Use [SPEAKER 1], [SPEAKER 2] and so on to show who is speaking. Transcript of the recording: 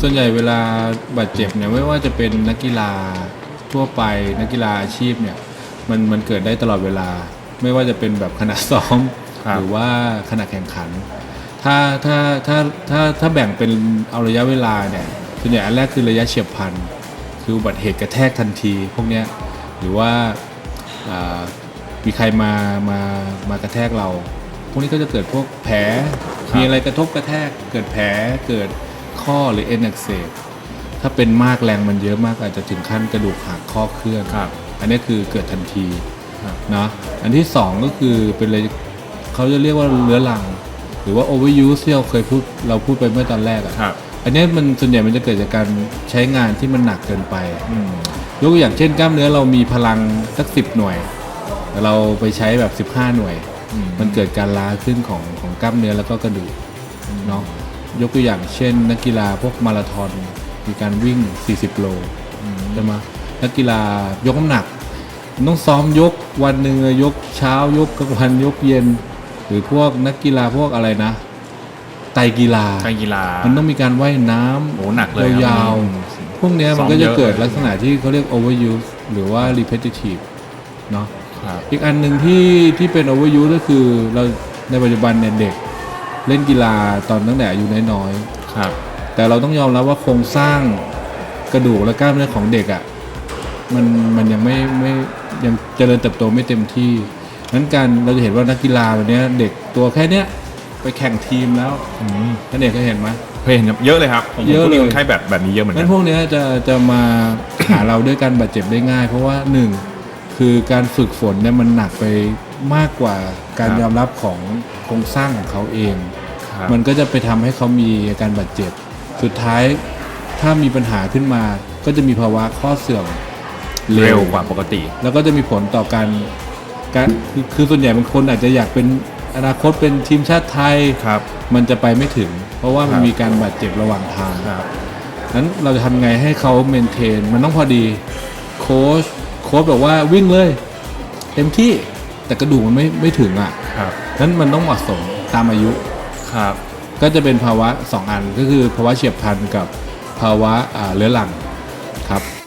[SPEAKER 1] ส่วนใหญ่เวลาบาดเจ็บเนี่ยไม่ว่าจะเป็นนักกีฬาทั่วไปนักกีฬาอาชีพเนี่ยมันมันเกิดได้ตลอดเวลา ไม่ว่าจะเป็นแบบขณะซ้อม
[SPEAKER 2] ครับ
[SPEAKER 1] หรือว่าขณะแข่งขัน ถ้าถ้าถ้าถ้าถ้าแบ่งเป็นเอาระยะเวลาเนี่ยส่วนใหญ่อันแรกคือระยะเฉียบพลันคืออุบัติเหตุกระแทกทันที พวกเนี้ยหรือว่าอ่ามีใครมามามากระแทกเรา พวกนี้ก็จะเกิดพวกแผล
[SPEAKER 2] ครับ
[SPEAKER 1] มีอะไรกระทบกระแทกเกิดแผลเกิด ข้อหรือเอ็นอักเสบถ้าเป็นมากแรงมันเยอะมากอาจจะถึงขั้นกระดูกหักข้อเคลื่อน
[SPEAKER 2] ครับ
[SPEAKER 1] อันนี้คือเกิดทันที
[SPEAKER 2] ครับ
[SPEAKER 1] เนาะอันที่สองก็คือเป็นเลยเขาจะเรียกว่าเรื้อรัง หรือว่า overuse ที่เราเคยพูดเราพูดไปเมื่อตอนแรกอะ
[SPEAKER 2] ครับ
[SPEAKER 1] อันนี้มันส่วนใหญ่มันจะเกิดจากการใช้งานที่มันหนักเกินไป
[SPEAKER 2] อืม
[SPEAKER 1] ยกตัวอย่างเช่นกล้ามเนื้อเรามีพลังสักสิบหน่วยแต่เราไปใช้แบบ 15 หน่วย
[SPEAKER 2] อืม
[SPEAKER 1] มันเกิดการล้าขึ้นของของกล้ามเนื้อแล้วก็กระดูกเนาะ ยกตัวอย่างเช่น นักกีฬาพวกมาราธอนมีการวิ่ง 40 โลใช่ไหมนักกีฬายกน้ำหนักมันต้องซ้อมยกวันหนึ่งยกเช้ายกกลางวันยกเย็น หรือพวกนักกีฬาพวกอะไรนะ ไตรกีฬา
[SPEAKER 2] การกีฬา
[SPEAKER 1] มันต้องมีการว่ายน้ำ
[SPEAKER 2] โอ้หนักเลยครับ
[SPEAKER 1] ยาว
[SPEAKER 2] อืม
[SPEAKER 1] ๆพวกเนี้ยมันก็
[SPEAKER 2] ซ้อมเย
[SPEAKER 1] จะ
[SPEAKER 2] อะ
[SPEAKER 1] เกิดลักษณะที่เขาเรียก overuse หรือว่า repetitive เนาะ
[SPEAKER 2] ครับ
[SPEAKER 1] อีกอันหนึ่งที่ที่เป็น overuse ก็คือเราในปัจจุบันเนี่ยเด็ก เล่นกีฬาตอนตั้งแต่อายุน้อย
[SPEAKER 2] ครับ
[SPEAKER 1] ๆ แต่เราต้องยอมรับว่าโครงสร้างกระดูกและกล้ามเนื้อของเด็กอะ่ะมันมันยังไม่ไม่ยังเจริญเติบโตไม่เต็มที่นั้นการเราจะเห็นว่านักกีฬาวันเนี้ยเด็กตัวแค่เนี้ยไปแข่งทีมแล้ว
[SPEAKER 2] อืม
[SPEAKER 1] ท่านเด็กเคยเห็นไหม
[SPEAKER 2] เคยเห็นครับเยอะเลยครับผม
[SPEAKER 1] เยอะ
[SPEAKER 2] ก็มี
[SPEAKER 1] เลย
[SPEAKER 2] คนไข้แบบแบบนี้เยอะเหมือนกั
[SPEAKER 1] งั้
[SPEAKER 2] น
[SPEAKER 1] นพวกเนี้ยจะจะมา หาเราด้วยการบาดเจ็บได้ง่าย เพราะว่าหนึ่งคือการฝึกฝนเนี่ยมันหนักไปมากกว่าการ
[SPEAKER 2] ครับ
[SPEAKER 1] ยอมรับของโครงสร้างของเขาเอง
[SPEAKER 2] ครับ
[SPEAKER 1] มันก็จะไปทำให้เขามีอาการบาดเจ็บ สุดท้ายถ้ามีปัญหาขึ้นมา ก็จะมีภาวะข้อเสื่อม
[SPEAKER 2] เร็วกว่าปกติ
[SPEAKER 1] แล้วก็จะมีผลต่อการการคือคือส่วนใหญ่บางคนอาจจะอยากเป็นอนาคตเป็นทีมชาติไทย
[SPEAKER 2] ครับ
[SPEAKER 1] มันจะไปไม่ถึง เพราะว่ามัน
[SPEAKER 2] ครับ
[SPEAKER 1] มีการบาดเจ็บระหว่างทาง
[SPEAKER 2] ครับ
[SPEAKER 1] นั้นเราจะทำไงให้เขาเมนเทน มันต้องพอดีโค้ชโค้ชบอกว่าวิ่งเลย เต็มที่แต่กระดูกมันไม่ไม่ถึงอะ
[SPEAKER 2] ครับ
[SPEAKER 1] นั้นมันต้องเหมาะสมตามอายุ
[SPEAKER 2] ครับ
[SPEAKER 1] ก็จะเป็นภาวะ 2 อันก็คือภาวะเฉียบพลันกับภาวะเรื้อรังครับ